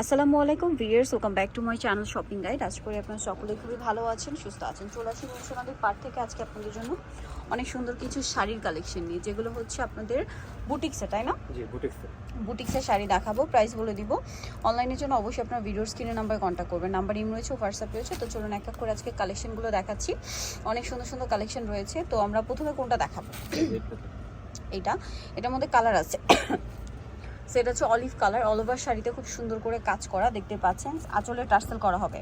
আসসালামু আলাইকুম viewers welcome back to my channel shopping guide. আজ করে আপনারা সকলে খুবই ভালো আছেন সুস্থ আছেন। চলে আসি সোনাদের পার্ট থেকে আজকে আপনাদের জন্য অনেক সুন্দর কিছু শাড়ির কালেকশন নিয়ে যেগুলো হচ্ছে আপনাদের বুটিক্সে তাই না? জি বুটিক্স। শাড়ি দেখাবো প্রাইস বলে দিব। অনলাইনের জন্য অবশ্যই আপনার ভিডিওর স্ক্রিনে নাম্বার কন্ট্যাক্ট করবেন। নাম্বার ইম রয়েছে হোয়াটসঅ্যাপ রয়েছে তো চলুন এক এক করে আজকে কালেকশনগুলো দেখাচ্ছি। অনেক সুন্দর সুন্দর কালেকশন রয়েছে তো আমরা প্রথমে কোনটা দেখাবো? এইটা এটার মধ্যে কালার আছে। সেটা হচ্ছে অলিভ কালার অল ওভার শাড়িতে খুব সুন্দর করে কাজ করা দেখতে পাচ্ছেন। আঁচলে টার্সেল করা হবে।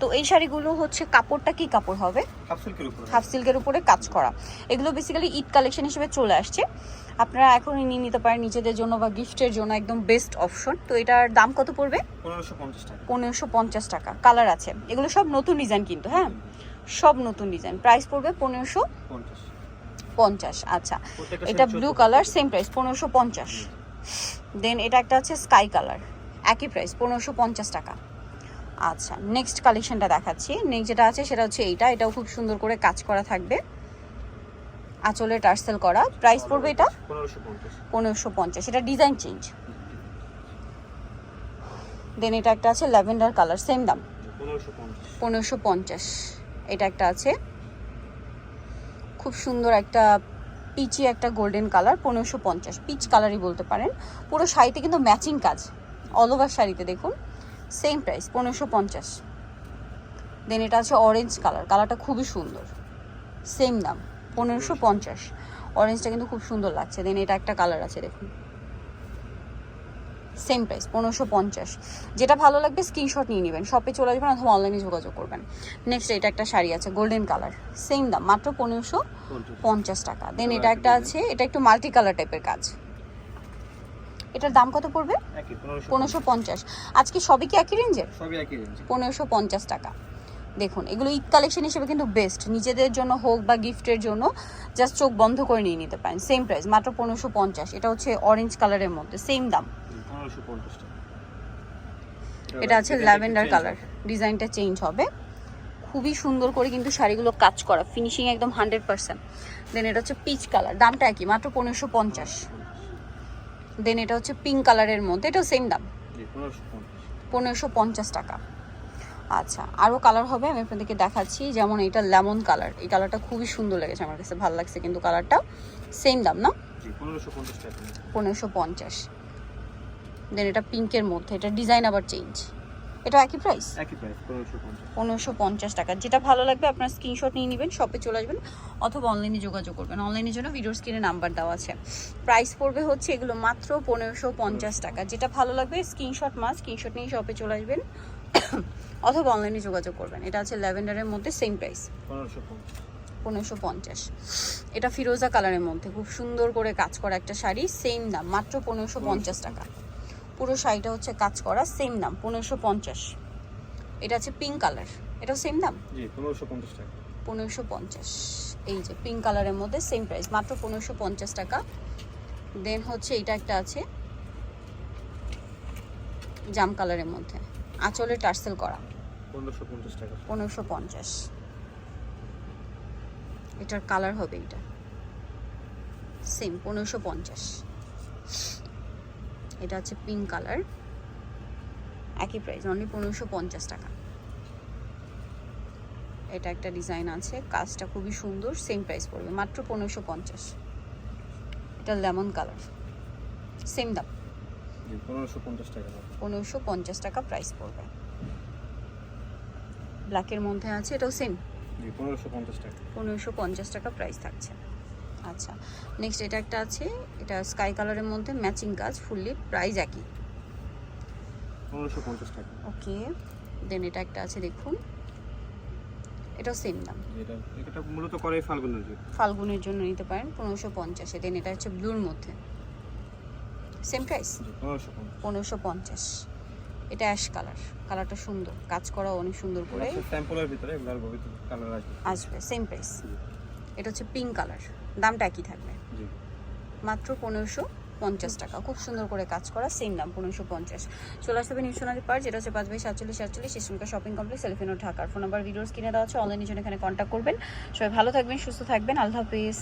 তো এই শাড়িগুলো হচ্ছে কাপড়টা কি কাপড় হবে? হাফ সিল্কের উপর। কাজ করা। এগুলো বেসিক্যালি ঈদ কালেকশন হিসেবে চলে আসছে। আপনারা এখনই নিয়ে নিতে পারেন নিজেদের জন্য বা গিফটের জন্য একদম বেস্ট অপশন তো এটার দাম কত পড়বে? পনেরোশো পঞ্চাশ টাকা। কালার আছে। এগুলো সব নতুন ডিজাইন কিন্তু হ্যাঁ? সব নতুন ডিজাইন প্রাইস পড়বে পনেরোশো পঞ্চাশ। আচ্ছা। এটা ব্লু কালার সেম প্রাইস পনেরোশো পঞ্চাশ। দেন এটা একটা আছে স্কাই কালার একই প্রাইস পনেরোশো পঞ্চাশ টাকা। আচ্ছা নেক্সট কালেকশনটা দেখাচ্ছি। নেক্সট যেটা আছে সেটা হচ্ছে এইটা এটাও খুব সুন্দর করে কাজ করা থাকবে। আঁচলে টার্সেল করা প্রাইস পড়বে এটা? পনেরোশো পঞ্চাশ। এটা ডিজাইন চেঞ্জ দেন এটা একটা আছে ল্যাভেন্ডার কালার সেম দাম। পনেরোশো পনেরোশো পঞ্চাশ এটা একটা আছে। খুব সুন্দর একটা পিচি একটা গোল্ডেন কালার পনেরোশো পঞ্চাশ। পিচ কালারই বলতে পারেন। পুরো শাড়িতে কিন্তু ম্যাচিং কাজ। অল ওভার শাড়িতে দেখুন। সেম প্রাইস পনেরোশো পঞ্চাশ। দেন এটা আছে অরেঞ্জ কালার কালারটা খুবই সুন্দর। সেম দাম, পনেরোশো পঞ্চাশ। অরেঞ্জটা কিন্তু খুব সুন্দর লাগছে। দেন এটা একটা কালার আছে, দেখুন। সেম প্রাইস পনেরোশো পঞ্চাশ। যেটা ভালো লাগবে স্ক্রিনশট নিয়ে নেবেন। শপে চলে আসবেন অথবা অনলাইনে যোগাযোগ করবেন। নেক্সট এটা একটা শাড়ি আছে গোল্ডেন কালার সেম দাম মাত্র পনেরোশো পঞ্চাশ। টাকা। দেন এটা একটা আছে এটা একটু মাল্টি কালার টাইপের কাজ। এটার দাম কত পড়বে? পনেরোশো পঞ্চাশ। আজকে সবই কি একই রেঞ্জের। পনেরোশো পঞ্চাশ টাকা। দেখুন এগুলো ঈদ কালেকশন হিসেবে কিন্তু বেস্ট নিজেদের জন্য হোক বা গিফটের জন্য জাস্ট চোখ বন্ধ করে নিয়ে নিতে পারেন। সেম প্রাইস মাত্র পনেরোশো পঞ্চাশ। এটা হচ্ছে অরেঞ্জ কালারের মধ্যে সেম দাম। এটা আছে ল্যাভেন্ডার কালার ডিজাইনটা চেঞ্জ হবে। খুবই সুন্দর করে কিন্তু শাড়িগুলো কাজ করা। ফিনিশিং একদম হান্ড্রেড পার্সেন্ট দেন এটা হচ্ছে পিচ কালার দামটা একই মাত্র পনেরোশো পঞ্চাশ। দেন এটা হচ্ছে পিঙ্ক কালারের মধ্যে। এটাও সেম দাম। পনেরোশো পঞ্চাশ টাকা। আচ্ছা আরও কালার হবে আমি আপনাদেরকে দেখাচ্ছি। যেমন এটা লেমন কালার এই কালারটা খুবই সুন্দর লেগেছে আমার কাছে ভালো লাগছে কিন্তু কালারটা সেম দাম না? পনেরোশো পঞ্চাশ দেন এটা পিঙ্কের মধ্যে এটা ডিজাইন আবার চেঞ্জ এটা একই প্রাইস একই প্রাইস পনেরোশো পঞ্চাশ। পনেরোশো পঞ্চাশ টাকা। যেটা ভালো লাগবে আপনার স্ক্রিনশট নিয়ে নেবেন শপে চলে আসবেন অথবা অনলাইনে যোগাযোগ করবেন। অনলাইনের জন্য ভিডিওর স্ক্রিনে নাম্বার দেওয়া আছে। প্রাইস পড়বে হচ্ছে এগুলো মাত্র পনেরোশো পঞ্চাশ টাকা। যেটা ভালো লাগবে স্ক্রিনশট মাস স্ক্রিনশট নিয়ে শপে চলে আসবেন। অথবা অনলাইনে যোগাযোগ করবেন। এটা আছে ল্যাভেন্ডারের মধ্যে সেম প্রাইস পনেরোশো পঞ্চাশ। এটা ফিরোজা কালারের মধ্যে। খুব সুন্দর করে কাজ করা একটা শাড়ি সেম দাম মাত্র পনেরোশো পঞ্চাশ টাকা। পুরো শাড়িটা হচ্ছে কাজ করা সেম দাম পনেরোশো পঞ্চাশ। এটা আছে পিঙ্ক কালার এটাও সেম দাম? পনেরোশো পঞ্চাশ টাকা। পনেরোশো পঞ্চাশ। এই যে পিঙ্ক কালারের মধ্যে সেম প্রাইস মাত্র পনেরোশো পঞ্চাশ টাকা। দেন হচ্ছে এটা একটা আছে জাম কালারের মধ্যে। আঁচলে টার্সেল করা। পনেরোশো পঞ্চাশ এটার কালার হবে এটা সেম পনেরোশো পঞ্চাশ। এটা হচ্ছে পিঙ্ক কালার একই প্রাইস অনলি পনেরোশো পঞ্চাশ টাকা। এটা একটা ডিজাইন আছে কাজটা খুবই সুন্দর সেম প্রাইস পড়বে মাত্র পনেরোশো পঞ্চাশ। এটা লেমন কালার সেম দাম। পনেরোশো পঞ্চাশ টাকা প্রাইস পড়বে। ব্ল্যাকের মধ্যে আছে এটাও সেম পনেরোশো পঞ্চাশ টাকা। প্রাইস থাকছে। আচ্ছা নেক্সট এটা একটা আছে এটা স্কাই কালারের মধ্যে ম্যাচিং কাজ ফুললি প্রাইস একই। পনেরোশো পঞ্চাশ টাকা। ওকে দেন এটা একটা আছে দেখুন। এটাও সেম দাম। এটা এটা মূলত করে ফাল্গুনের জন্য। ফাল্গুনের জন্য নিতে পারেন পনেরোশো পঞ্চাশে। দেন এটা হচ্ছে ব্লুর মধ্যে। সেম প্রাইস পনেরোশো পঞ্চাশ। এটা অ্যাশ কালার কালারটা সুন্দর। কাজ করা অনেক সুন্দর করে। স্যাম্পলের ভিতরে কালার আসবে। আসবে সেম প্রাইস এটা হচ্ছে পিঙ্ক কালার দামটা একই থাকবে। মাত্র পনেরোশো পঞ্চাশ টাকা। খুব সুন্দর করে কাজ করা সেম দাম পনেরোশো পঞ্চাশ। চলে আসতে হবে নিউশনারি পার্ক যেটা হচ্ছে পাঁচ বাই সাতচল্লিশ সাতচল্লিশ ইসলামকা শপিং কমপ্লেক্স এলিফেনো ঢাকার ফোন নাম্বার ভিডিওস কিনে দেওয়া আছে অনলাইনের জন্য এখানে কন্ট্যাক্ট করবেন। সবাই ভালো থাকবেন সুস্থ থাকবেন। আল্লাহ হাফিজ।